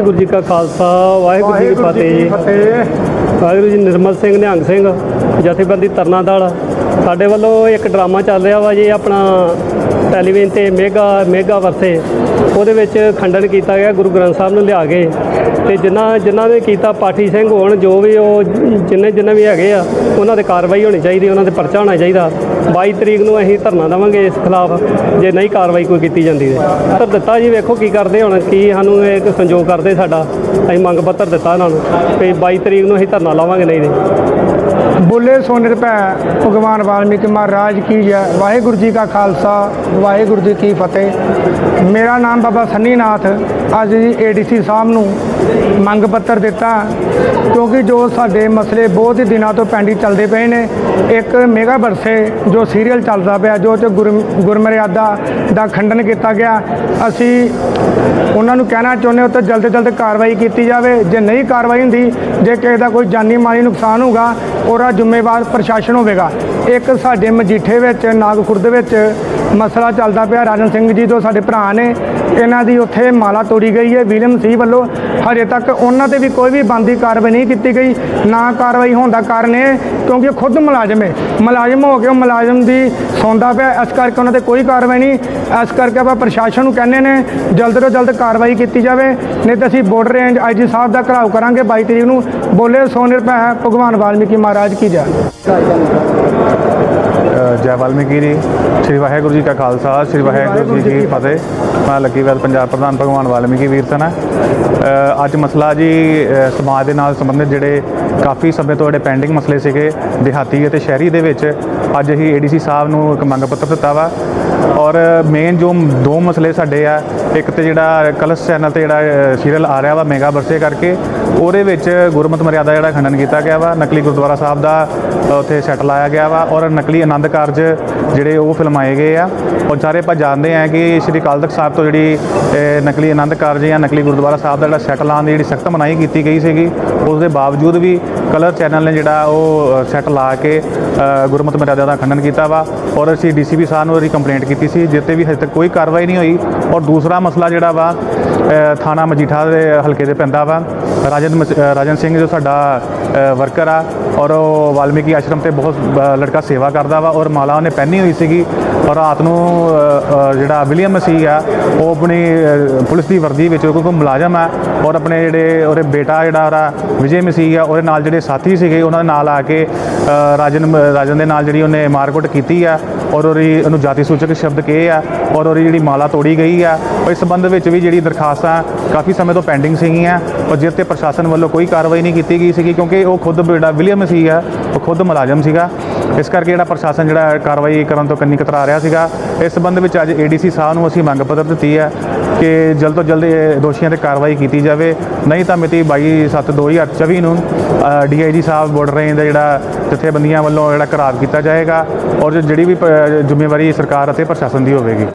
ਵਾਹਿਗੁਰੂ ਜੀ ਕਾ ਖਾਲਸਾ ਵਾਹਿਗੁਰੂ ਜੀ ਕੀ ਫਤਿਹ। ਜੀ ਵਾਹਿਗੁਰੂ ਜੀ ਨਿਰਮਲ ਸਿੰਘ ਨਿਹੰਗ ਸਿੰਘ ਜਥੇਬੰਦੀ ਤਰਨਾ ਦਲ। ਸਾਡੇ ਵੱਲੋਂ ਇੱਕ ਡਰਾਮਾ ਚੱਲ ਰਿਹਾ ਵਾ ਜੀ ਆਪਣਾ ਟੈਲੀਵਿਜ਼ਨ ਤੇ ਮੇਗਾ ਮੇਗਾ ਵਰਸੇ। ਉਹਦੇ ਵਿੱਚ ਖੰਡਨ ਕੀਤਾ ਗਿਆ, ਗੁਰੂ ਗ੍ਰੰਥ ਸਾਹਿਬ ਨੂੰ ਲਿਆ ਕੇ। ਤੇ ਜਿਨ੍ਹਾਂ ਜਿਨ੍ਹਾਂ ਨੇ ਕੀਤਾ ਪਾਠੀ ਸਿੰਘ ਹੋਣ, ਜੋ ਵੀ ਉਹ ਜਿੰਨੇ ਜਿੰਨੇ ਵੀ ਹੈਗੇ ਆ, ਉਹਨਾਂ ਤੇ ਕਾਰਵਾਈ ਹੋਣੀ ਚਾਹੀਦੀ, ਉਹਨਾਂ ਤੇ ਪਰਚਾ ਹੋਣਾ ਚਾਹੀਦਾ। 22 ਤਰੀਕ ਨੂੰ ਅਸੀਂ ਧਰਨਾ ਦੇਵਾਂਗੇ ਇਸ ਖਿਲਾਫ, ਜੇ ਨਹੀਂ ਕਾਰਵਾਈ ਕੋਈ ਕੀਤੀ ਜਾਂਦੀ ਤੇ। ਤਾਂ ਦਿੱਤਾ ਜੀ, ਵੇਖੋ ਕੀ ਕਰਦੇ ਹੁਣ, ਕੀ ਸਾਨੂੰ ਇਹ ਇੱਕ ਸੰਜੋਗ ਕਰਦੇ ਸਾਡਾ। ਅਸੀਂ ਮੰਗ ਪੱਤਰ ਦਿੱਤਾ ਇਹਨਾਂ ਨੂੰ, ਵੀ 22 ਤਰੀਕ ਨੂੰ ਅਸੀਂ ਧਰਨਾ ਲਾਵਾਂਗੇ ਨਹੀਂ ਤੇ। ਬੋਲੇ ਸੋ ਨਿਰਭੈ ਭਗਵਾਨ ਵਾਲਮੀਕੀ ਮਹਾਰਾਜ ਕੀ ਜੈ। ਵਾਹਿਗੁਰੂ ਜੀ ਕਾ ਖਾਲਸਾ, ਵਾਹਿਗੁਰੂ ਜੀ ਕੀ ਫਤਿਹ। ਮੇਰਾ ਨਾਮ ਬਾਬਾ ਸੰਨੀ ਨਾਥ। ਅੱਜ ਜੀ ਏਡੀਸੀ ਸਾਹਿਬ ਨੂੰ ਮੰਗ ਪੱਤਰ ਦਿੱਤਾ, ਕਿਉਂਕਿ ਜੋ ਸਾਡੇ ਮਸਲੇ ਬਹੁਤ ਹੀ ਦਿਨਾਂ ਤੋਂ ਪੈਂਡਿੰਗ ਚੱਲਦੇ ਪਏ ਨੇ। ਇੱਕ ਮੇਗਾ ਬਰਸੇ ਜੋ ਸੀਰੀਅਲ ਚੱਲਦਾ ਪਿਆ, ਜੋ ਚ ਗੁਰ ਗੁਰਮਰਿਆਦਾ ਦਾ ਖੰਡਨ ਕੀਤਾ ਗਿਆ। ਅਸੀਂ ਉਹਨਾਂ ਨੂੰ ਕਹਿਣਾ ਚਾਹੁੰਦੇ ਉੱਤੇ ਜਲਦ ਜਲਦ ਕਾਰਵਾਈ ਕੀਤੀ ਜਾਵੇ। ਜੇ ਨਹੀਂ ਕਾਰਵਾਈ ਹੁੰਦੀ, ਜੇ ਕਿਸੇ ਦਾ ਕੋਈ ਜਾਨੀ ਮਾਲੀ ਨੁਕਸਾਨ ਹੋਊਗਾ, ਉਹਦਾ ਜ਼ਿੰਮੇਵਾਰ ਪ੍ਰਸ਼ਾਸਨ ਹੋਵੇਗਾ। ਇੱਕ ਸਾਡੇ ਮਜੀਠੇ ਵਿੱਚ, ਨਾਗਖੁਰਦ ਵਿੱਚ ਮਸਲਾ ਚੱਲਦਾ ਪਿਆ। ਰਾਜਨ ਸਿੰਘ ਜੀ ਤੋਂ ਸਾਡੇ ਭਰਾ ਨੇ, ਇਹਨਾਂ ਦੀ ਉੱਥੇ ਮਾਲਾ ਤੋੜੀ ਗਈ ਹੈ। ਵਿਲੀਅਮ ਸੀ ਵੱਲੋਂ ਹਜੇ ਤੱਕ ਉਹਨਾਂ ਤੇ ਵੀ ਕੋਈ ਵੀ ਬੰਦੀ ਕਾਰਵਾਈ ਨਹੀਂ ਕੀਤੀ ਗਈ। ਨਾ ਕਾਰਵਾਈ ਹੋਣ ਦਾ ਕਾਰਨ ਇਹ, ਕਿਉਂਕਿ ਖੁਦ ਮੁਲਾਜ਼ਮ ਹੈ। ਮੁਲਾਜ਼ਮ ਹੋ ਕੇ ਉਹ ਮੁਲਾਜ਼ਮ ਦੀ ਸੌਂਦਾ ਪਿਆ। ਇਸ ਕਰਕੇ ਉਹਨਾਂ ਤੇ ਕੋਈ ਕਾਰਵਾਈ ਨਹੀਂ। ਇਸ ਕਰਕੇ ਆਪਾਂ ਪ੍ਰਸ਼ਾਸਨ ਨੂੰ ਕਹਿੰਦੇ ਨੇ, ਜਲਦ ਤੋਂ ਜਲਦ ਕਾਰਵਾਈ ਕੀਤੀ ਜਾਵੇ। ਨਹੀਂ ਤਾਂ ਅਸੀਂ ਬਾਰਡਰ ਰੇਂਜ ਆਈਜੀ ਸਾਹਿਬ ਦਾ ਘਰਾਓ ਕਰਾਂਗੇ। 22 ਤਰੀਕ ਨੂੰ ਬੋਲੇ ਸੋ ਨਿਰਭੈ ਭਗਵਾਨ ਵਾਲਮੀਕੀ ਮਹਾਰਾਜ। ਕੀ ਜੈ? ਜੈ ਵਾਲਮੀਕੀ ਜੀ ਸ੍ਰੀ ਵਾਹਿਗੁਰੂ ਜੀ ਕਾ ਖਾਲਸਾ ਸ੍ਰੀ ਵਾਹਿਗੁਰੂ ਜੀ ਕੀ ਫਤਿਹ। ਮੈਂ ਲੱਕੀ ਵੈਦ ਪੰਜਾਬ ਪ੍ਰਧਾਨ ਭਗਵਾਨ ਵਾਲਮੀਕੀ ਵੀਰ ਸਨ ਅ, ਅੱਜ ਮਸਲਾ ਜੀ ਸਮਾਜ ਦੇ ਨਾਲ ਸੰਬੰਧਿਤ ਜਿਹੜੇ ਕਾਫੀ ਸਮੇਂ ਤੋਂ ਜਿਹੜੇ ਪੈਂਡਿੰਗ ਮਸਲੇ ਸੀਗੇ ਦਿਹਾਤੀ ਅਤੇ ਸ਼ਹਿਰੀ ਦੇ ਵਿੱਚ ਅੱਜ ਅਸੀਂ ਏਡੀਸੀ ਸਾਹਿਬ ਨੂੰ ਇੱਕ ਮੰਗ ਪੱਤਰ ਦਿੱਤਾ ਵਾ। ਔਰ ਮੇਨ ਜੋ ਦੋ ਮਸਲੇ ਸਾਡੇ ਆ ਇੱਕ ਤੇ ਜਿਹੜਾ ਕਲਸ ਚੈਨਲ ਤੇ ਜਿਹੜਾ ਸੀਰੀਅਲ ਆ ਰਿਹਾ ਵਾ ਮੇਗਾ ਬਰਸੇ ਕਰਕੇ ਉਹਦੇ ਵਿੱਚ ਗੁਰਮਤਿ ਮਰਿਆਦਾ ਜਿਹੜਾ ਖੰਡਨ ਕੀਤਾ ਗਿਆ ਵਾ ਨਕਲੀ ਗੁਰਦੁਆਰਾ ਸਾਹਿਬ ਦਾ ਉੱਥੇ ਸੈੱਟ ਲਾਇਆ ਗਿਆ ਵਾ ਔਰ ਨਕਲੀ ਆਨੰਦ ਕਾਰਜ ਜਿਹੜੇ ਉਹ ਫਿਲਮਾਏ ਗਏ ਆ। ਔਰ ਸਾਰੇ ਆਪਾਂ ਜਾਣਦੇ ਆ ਕਿ ਸ਼੍ਰੀ ਅਕਾਲ ਤਖਤ ਸਾਹਿਬ ਤੋਂ ਜਿਹੜੀ ਨਕਲੀ ਆਨੰਦ ਕਾਰਜ ਜਾਂ ਨਕਲੀ ਗੁਰਦੁਆਰਾ ਸਾਹਿਬ ਦਾ ਜਿਹੜਾ ਸੈੱਟ ਲਾਉਣ ਦੀ ਜਿਹੜੀ ਸਖਤ ਮਨਾਹੀ ਕੀਤੀ ਗਈ ਸੀਗੀ ਉਸ ਦੇ ਬਾਵਜੂਦ ਵੀ ਕਲਰ ਚੈਨਲ ਨੇ ਜਿਹੜਾ ਉਹ ਸੈੱਟ ਲਾ ਕੇ ਅ, ਗੁਰਮਤਿ ਮਰਿਆਦਾ ਦਾ ਖੰਡਨ ਕੀਤਾ ਵਾ। ਔਰ ਅਸੀਂ ਡੀਸੀਪੀ ਸਾਹਿਬ ਨੂੰ ਉਹਦੀ ਕੰਪਲੇਂਟ ਕੀਤੀ ਸੀ ਜਿੱਤੇ ਵੀ ਹਜੇ ਤੱਕ ਕੋਈ ਕਾਰਵਾਈ ਨਹੀਂ ਹੋਈ ਔਰ ਦੂਸਰਾ ਮਸਲਾ ਜਿਹੜਾ ਵਾ ਥਾਣਾ ਮਜੀਠਾ ਦੇ ਹਲਕੇ ਦੇ ਪੈਂਦਾ ਵਾ। ਰਾਜਨ ਮਸ- ਰਾਜਨ ਸਿੰਘ ਜੋ ਸਾਡਾ ਵਰਕਰ ਆ ਔਰ ਉਹ ਵਾਲਮੀਕੀ ਆਸ਼ਰਮ ਤੇ ਬਹੁਤ ਲੜਕਾ ਸੇਵਾ ਕਰਦਾ ਵਾ ਔਰ ਮਾਲਾ ਉਹਨੇ ਪਹਿਨੀ ਹੋਈ ਸੀਗੀ ਔਰ ਰਾਤ ਨੂੰ ਜਿਹੜਾ ਵਿਲੀਅਮ ਮਸੀਹ ਆ ਉਹ ਆਪਣੀ ਪੁਲਿਸ ਦੀ ਵਰਦੀ ਵਿੱਚ ਕਿਉਂਕਿ ਮੁਲਾਜ਼ਮ ਆ ਔਰ ਆਪਣੇ ਜਿਹੜੇ ਉਹਦੇ ਬੇਟਾ ਜਿਹੜਾ ਉਹਦਾ ਵਿਜੇ ਮਸੀਹ ਆ ਉਹਦੇ ਨਾਲ ਜਿਹੜੇ ਸਾਥੀ ਸੀਗੇ ਉਹਨਾਂ ਦੇ ਨਾਲ ਆ ਕੇ ਅ, ਰਾਜਨ ਰਾਜਨ ਦੇ ਨਾਲ ਜਿਹੜੀ ਉਹਨੇ ਮਾਰਕੁੱਟ ਕੀਤੀ ਆ ਔਰ ਉਹਦੀ ਉਹਨੂੰ ਜਾਤੀ ਸੂਚਕ ਸ਼ਬਦ ਕਹੇ ਆ ਔਰ ਉਹਦੀ ਜਿਹੜੀ ਮਾਲਾ ਤੋੜੀ ਗਈ ਆ ਔਰ ਇਸ ਸੰਬੰਧ ਵਿੱਚ ਵੀ ਜਿਹੜੀ ਦਰਖਾਸਤਾਂ ਕਾਫੀ ਸਮੇਂ ਤੋਂ ਪੈਂਡਿੰਗ ਸੀਗੀਆਂ ਔਰ ਜਿਸ ਤੇ ਪ੍ਰਸ਼ਾਸਨ ਵੱਲੋਂ ਕੋਈ ਕਾਰਵਾਈ ਨਹੀਂ ਕੀਤੀ ਗਈ ਸੀਗੀ ਕਿਉਂਕਿ ਉਹ ਖੁਦ ਜਿਹੜਾ ਵਿਲੀਅਮ ਸੀਗਾ, ਉਹ ਖੁਦ ਮੁਲਾਜ਼ਮ ਸੀਗਾ। ਇਸ ਕਰਕੇ ਜਿਹੜਾ ਪ੍ਰਸ਼ਾਸਨ ਜਿਹੜਾ ਕਾਰਵਾਈ ਕਰਨ ਤੋਂ ਕੰਨੀ ਕਤਰਾ ਰਿਹਾ ਸੀਗਾ। ਇਸ ਸੰਬੰਧ ਵਿੱਚ ਅੱਜ ਏਡੀਸੀ ਸਾਹਿਬ ਨੂੰ ਅਸੀਂ ਮੰਗ ਪੱਤਰ ਦਿੱਤੀ ਹੈ ਕਿ ਜਲਦ ਤੋਂ ਜਲਦ ਇਹ ਦੋਸ਼ੀਆਂ ਤੇ ਕਾਰਵਾਈ ਕੀਤੀ ਜਾਵੇ। ਨਹੀਂ ਤਾਂ ਮਿਤੀ 22/7/2024 ਨੂੰ ਡੀਆਈਜੀ ਸਾਹਿਬ ਬਾਰਡਰ ਰੇਂਜ ਦਾ ਜਿਹੜਾ ਜਥੇਬੰਦੀਆਂ ਵੱਲੋਂ ਜਿਹੜਾ ਘਰਾਵ ਕੀਤਾ ਜਾਏਗਾ। ਔਰ ਜਿਹੜੀ ਵੀ ਜ਼ਿੰਮੇਵਾਰੀ ਸਰਕਾਰ ਅਤੇ ਪ੍ਰਸ਼ਾਸਨ ਦੀ ਹੋਵੇਗੀ।